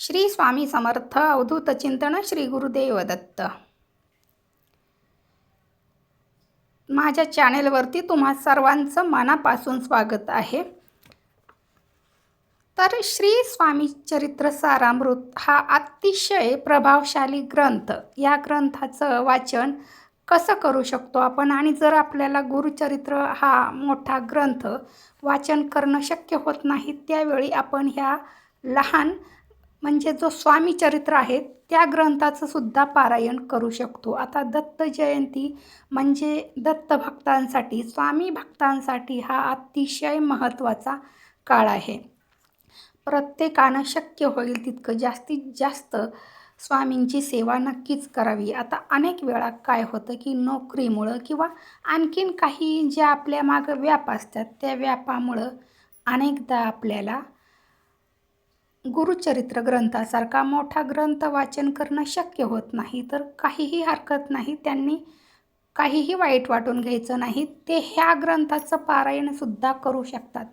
श्री स्वामी समर्थ अवधूत चिंतन श्री गुरुदेव दत्त. माझ्या चॅनेलवरती तुम्हा सर्वांचं मनापासून स्वागत आहे. तर श्री स्वामी चरित्र सारामृत हा अतिशय प्रभावशाली ग्रंथ. या ग्रंथाचं वाचन कसं करू शकतो आपण? आणि जर आपल्याला गुरुचरित्र हा मोठा ग्रंथ वाचन करणं शक्य होत नाही त्यावेळी आपण ह्या लहान म्हणजे जो स्वामी चरित्र आहे त्या ग्रंथाचं सुद्धा पारायण करू शकतो. आता दत्त जयंती म्हणजे दत्त भक्तांसाठी स्वामी भक्तांसाठी हा अतिशय महत्त्वाचा काळ आहे. प्रत्येकानं शक्य होईल तितकं जास्तीत जास्त स्वामींची सेवा नक्कीच करावी. आता अनेक वेळा काय होतं की नोकरीमुळं किंवा आणखीन काही ज्या आपल्या मागं व्याप असतात त्या व्यापामुळं अनेकदा आपल्याला गुरुचरित्र ग्रंथासारखा मोठा ग्रंथ वाचन करणं शक्य होत नाही तर काहीही हरकत नाही त्यांनी काहीही वाईट वाटून घ्यायचं नाही ते ह्या ग्रंथाचं पारायणसुद्धा करू शकतात.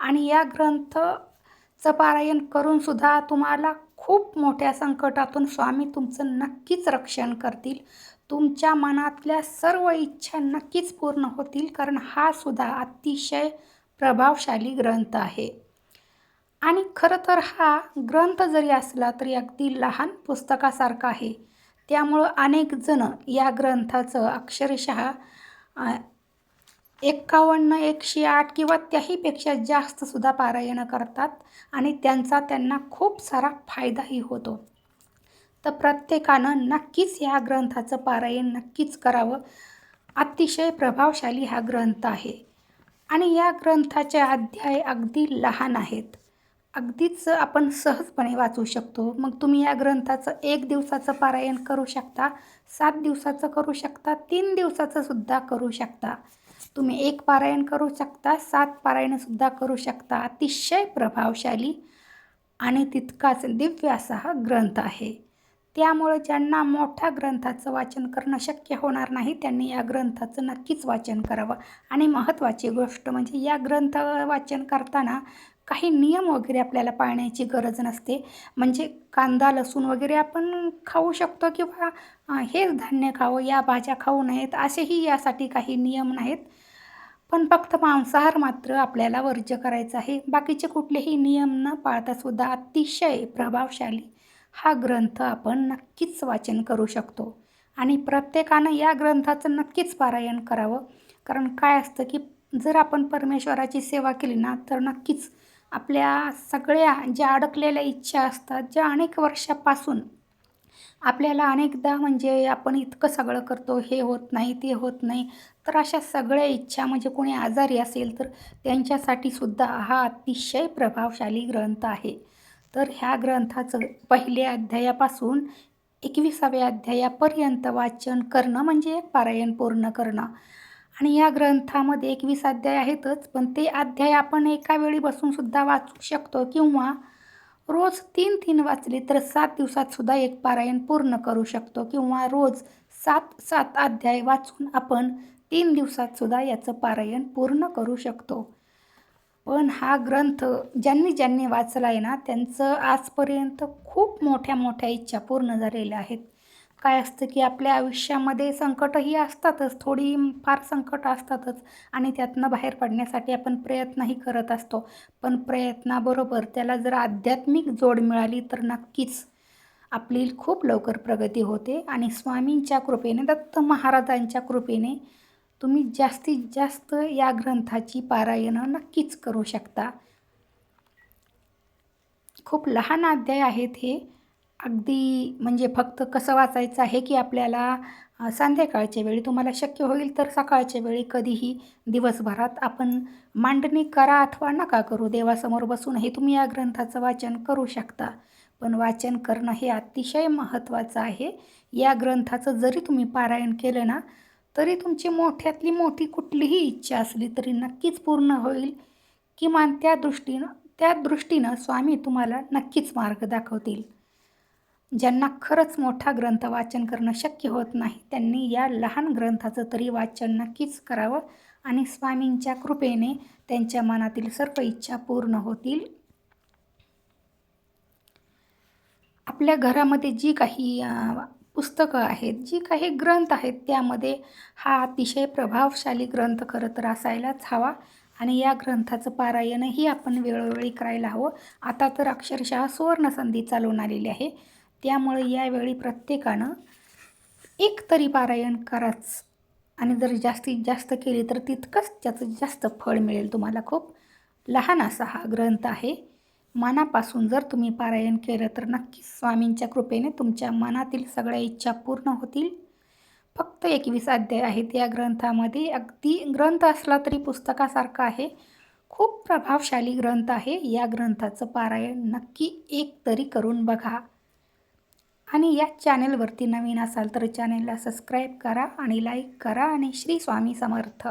आणि या ग्रंथचं पारायण करूनसुद्धा तुम्हाला खूप मोठ्या संकटातून स्वामी तुमचं नक्कीच रक्षण करतील. तुमच्या मनातल्या सर्व इच्छा नक्कीच पूर्ण होतील कारण हा सुद्धा अतिशय प्रभावशाली ग्रंथ आहे. आणि खरं तर हा ग्रंथ जरी असला तरी अगदी लहान पुस्तकासारखा आहे. त्यामुळं अनेक जण या ग्रंथाचं अक्षरशः एक्कावन्न एकशे आठ किंवा त्याहीपेक्षा जास्तसुद्धा पारायणं करतात आणि त्यांचा त्यांना खूप सारा फायदाही होतो. तर प्रत्येकानं नक्कीच या ग्रंथाचं पारायण नक्कीच करावं. अतिशय प्रभावशाली हा ग्रंथ आहे. आणि या ग्रंथाचे अध्याय अगदी लहान आहेत. अगदीच आपण सहजपणे वाचू शकतो. मग तुम्ही या ग्रंथाचं एक दिवसाचं पारायण करू शकता सात दिवसाचं करू शकता तीन दिवसाचं सुद्धा करू शकता. तुम्ही एक पारायण करू शकता सात पारायणसुद्धा करू शकता. अतिशय प्रभावशाली आणि तितकाच दिव्य असा हा ग्रंथ आहे. त्यामुळं ज्यांना मोठ्या ग्रंथाचं वाचन करणं शक्य होणार नाही त्यांनी या ग्रंथाचं नक्कीच वाचन करावं. आणि महत्त्वाची गोष्ट म्हणजे या ग्रंथ वाचन करताना काही नियम वगैरे आपल्याला पाळण्याची गरज नसते. म्हणजे कांदा लसूण वगैरे आपण खाऊ शकतो किंवा हेच धान्य खावं या भाज्या खाऊ नयेत असेही यासाठी काही नियम नाहीत. पण फक्त मांसाहार मात्र आपल्याला वर्ज्य करायचं आहे. बाकीचे कुठलेही नियम न पाळतासुद्धा अतिशय प्रभावशाली हा ग्रंथ आपण नक्कीच वाचन करू शकतो. आणि प्रत्येकानं या ग्रंथाचं नक्कीच पारायण करावं. कारण काय असतं की जर आपण परमेश्वराची सेवा केली ना तर नक्कीच आपल्या सगळ्या ज्या अडकलेल्या इच्छा असतात ज्या अनेक वर्षापासून आपल्याला अनेकदा म्हणजे आपण इतकं सगळं करतो हे होत नाही ते होत नाही तर अशा सगळ्या इच्छा म्हणजे कोणी आजारी असेल तर त्यांच्यासाठी सुद्धा हा अतिशय प्रभावशाली ग्रंथ आहे. तर ह्या ग्रंथाचं पहिल्या अध्यायापासून एकविसाव्या अध्यायापर्यंत वाचन करणं म्हणजे एक पारायण पूर्ण करणं. आणि या ग्रंथामध्ये एकवीस अध्याय आहेतच पण ते अध्याय आपण एका वेळी बसूनसुद्धा वाचू शकतो किंवा रोज तीन तीन वाचले तर सात दिवसातसुद्धा एक पारायण पूर्ण करू शकतो किंवा रोज सात सात अध्याय वाचून आपण तीन दिवसातसुद्धा याचं पारायण पूर्ण करू शकतो. पण हा ग्रंथ ज्यांनी ज्यांनी वाचला आहे ना त्यांचं आजपर्यंत खूप मोठ्या मोठ्या इच्छा पूर्ण झालेल्या आहेत. काय असतं की आपल्या आयुष्यामध्ये संकटही असतातच थोडी फार संकट असतातच आणि त्यातनं बाहेर पडण्यासाठी आपण प्रयत्नही करत असतो. पण प्रयत्नाबरोबर त्याला जर आध्यात्मिक जोड मिळाली तर नक्कीच आपली खूप लवकर प्रगती होते. आणि स्वामींच्या कृपेने दत्त महाराजांच्या कृपेने तुम्ही जास्तीत जास्त या ग्रंथाची पारायणं नक्कीच करू शकता. खूप लहान अध्याय आहेत हे. अगदी म्हणजे फक्त कसं वाचायचं आहे की आपल्याला संध्याकाळच्या वेळी तुम्हाला शक्य होईल तर सकाळच्या वेळी कधीही दिवसभरात आपण मांडणी करा अथवा नका करू. देवासमोर बसून हे तुम्ही या ग्रंथाचं वाचन करू शकता. पण वाचन करणं हे अतिशय महत्त्वाचं आहे. या ग्रंथाचं जरी तुम्ही पारायण केलं ना तरी तुमची मोठ्यातली मोठी कुठलीही इच्छा असली तरी नक्कीच पूर्ण होईल. किमान त्या दृष्टीनं त्या दृष्टीनं स्वामी तुम्हाला नक्कीच मार्ग दाखवतील. ज्यांना खरंच मोठा ग्रंथ वाचन करणं शक्य होत नाही त्यांनी या लहान ग्रंथाचं तरी वाचन नक्कीच करावं आणि स्वामींच्या कृपेने त्यांच्या मनातील सर्व इच्छा पूर्ण होतील. आपल्या घरामध्ये जी काही पुस्तकं आहेत जी काही ग्रंथ आहेत त्यामध्ये हा अतिशय प्रभावशाली ग्रंथ खरं तर असायलाच हवा आणि या ग्रंथाचं पारायणही आपण वेळोवेळी करायला हवं. आता तर अक्षरशः सुवर्णसंधी चालून आलेली आहे. त्यामुळे यावेळी प्रत्येकानं एक तरी पारायण कराच आणि जर जास्तीत जास्त केली तर तितकंच त्याचं जास्त फळ मिळेल तुम्हाला खूप. लहान असा हा ग्रंथ आहे. मनापासून जर तुम्ही पारायण केलं तर नक्कीच स्वामींच्या कृपेने तुमच्या मनातील सगळ्या इच्छा पूर्ण होतील. फक्त एकवीस अध्याय आहेत. या ग्रंथामध्ये अगदी ग्रंथ असला तरी पुस्तकासारखा आहे. खूप प्रभावशाली ग्रंथ आहे. या ग्रंथाचं पारायण नक्की एक तरी करून बघा. आणि या चॅनलवरती नवीन असाल तर चॅनलला सबस्क्राईब करा आणि लाईक करा आणि श्री स्वामी समर्थ.